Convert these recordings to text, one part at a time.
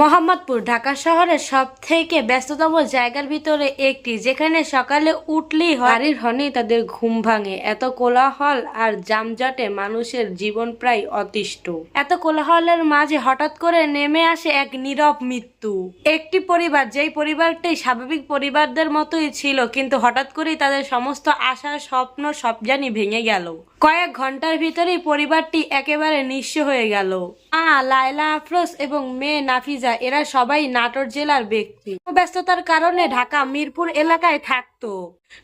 মোহাম্মদপুর, ঢাকা শহরের সব থেকে ব্যস্ততম জায়গার ভিতরে একটি, যেখানে সকালে উঠলেই হারির হনেই তাদের ঘুম ভাঙে। এত কোলাহল আর জামজটে মানুষের জীবন প্রায় অতিষ্ঠ। এত কোলাহলের মাঝে হঠাৎ করে নেমে আসে এক নীরব মৃত্যু। একটি পরিবার, যেই পরিবারটি স্বাভাবিক পরিবারদের মতোই ছিল, কিন্তু হঠাৎ করেই তাদের সমস্ত আশা, স্বপ্ন সব জানি ভেঙে গেল। কয়েক ঘণ্টার ভিতরেই পরিবারটি একেবারে নিঃস্ব হয়ে গেল। আ লায়লা, আফরোজ এবং মেয়ে নাফিজা, এরা সবাই নাটোর জেলার ব্যক্তি। ব্যস্ততার কারণে ঢাকা, মিরপুর এলাকায় থাকতো।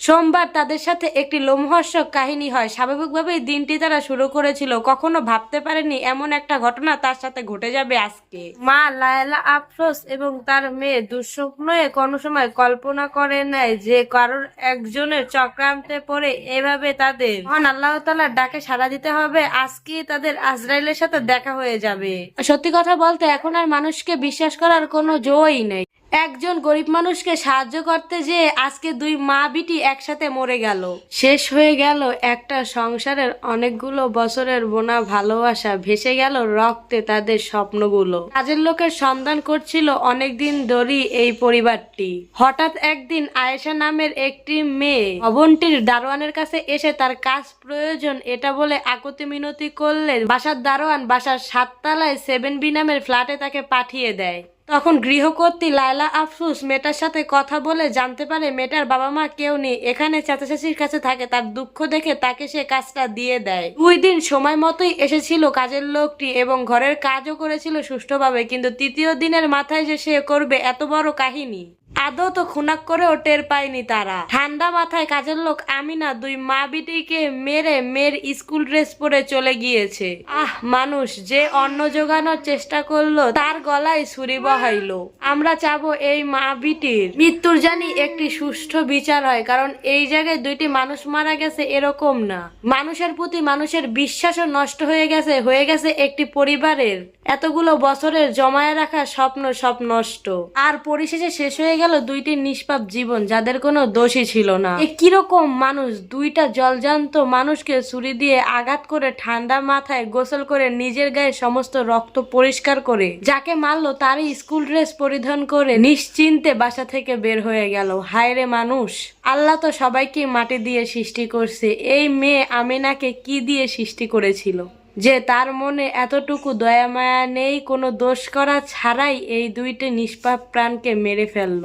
সোমবার তাদের সাথে একটি লোমহর্ষক কাহিনী হয়। স্বাভাবিকভাবেই দিনটি তারা শুরু করেছিল। কখনো ভাবতে পারেনি এমন একটা ঘটনা তার সাথে ঘটে যাবে আজকে। মা লায়লা আফরোজ এবং তার মেয়ে দুঃস্বপ্নয়ে কোনো সময় কল্পনা করে নেয় যে কারোর একজনের চক্রান্তে পড়ে এভাবে তাদের। মহান আল্লাহ তালার ডাকে সাড়া দিতে হবে। আজকে তাদের আজরাইলের সাথে দেখা হয়ে যাবে। সত্যি কথা বলতে এখন আর মানুষকে বিশ্বাস করার কোনো জোই নেই। একজন গরিব মানুষকে সাহায্য করতে যে আজকে দুই মা বিটি একসাথে মরে গেল। শেষ হয়ে গেল একটা সংসারের অনেকগুলো বছরের বোনা ভালোবাসা, ভেসে গেল রক্তে তাদের স্বপ্নগুলো। কাজের লোকের সন্ধান করছিল অনেকদিন ধরেই এই পরিবারটি। হঠাৎ একদিন আয়েশা নামের একটি মেয়ে ভবনটির দারোয়ানের কাছে এসে তার কাজ প্রয়োজন এটা বলে আকতি মিনতি করলে বাসার দারোয়ান বাসার সাততলায় সেভেন বি নামের ফ্ল্যাটে তাকে পাঠিয়ে দেয়। তখন গৃহকর্ত্রী লায়লা আফসুস মেটার সাথে কথা বলে জানতে পারে মেয়েটার বাবা মা কেউ নেই। এখানে চাচাশাশির কাছে থাকে, তার দুঃখ দেখে তাকে সে কাজটা দিয়ে দেয়। দুই দিন সময় মতোই এসেছিল কাজের লোকটি এবং ঘরের কাজও করেছিল সুষ্ঠুভাবে, কিন্তু তৃতীয় দিনের মাথায় যে সে করবে এত বড় কাহিনী। আদৌ তো খুনাক করেও টের পায়নি তারা। ঠান্ডা মাথায় কাজের লোক আমিনা দুই মা বিটিকে মেরে মেয়ের স্কুল ড্রেস পরে চলে গিয়েছে। আহ, মানুষ, যে অন্ন জোগানোর চেষ্টা করল, তার গলায় ছুরি বহাইলো। আমরা চাবো এই মা বিটির। মৃত্যুর জানি একটি সুষ্ঠু বিচার হয়, কারণ এই জায়গায় দুইটি মানুষ মারা গেছে এরকম না। মানুষের প্রতি মানুষের বিশ্বাসও নষ্ট হয়ে গেছে হয়ে গেছে একটি পরিবারের। এতগুলো বছরের জমায়ে রাখা স্বপ্ন সব নষ্ট। আর পরিশেষে শেষ হয়ে গেল দুইটি নিষ্পাপ জীবন, যাদের কোনো দোষী ছিল না। এ কীরকম মানুষ? দুইটা জলজান্ত মানুষকে ছুরি দিয়ে আঘাত করে ঠান্ডা মাথায় গোসল করে নিজের গায়ে সমস্ত রক্ত পরিষ্কার করে, যাকে মারলো তারই স্কুল ড্রেস পরিধান করে নিশ্চিন্তে বাসা থেকে বের হয়ে গেল। হায় রে মানুষ! আল্লাহ তো সবাইকে মাটি দিয়ে সৃষ্টি করছে। এই মেয়ে আমিনাকে কি দিয়ে সৃষ্টি করেছিল? যে তার মনে এতটুকু দয়া মায়া নেই, কোনো দোষ করা ছাড়াই এই দুইটি নিষ্পাপ প্রাণকে মেরে ফেলল।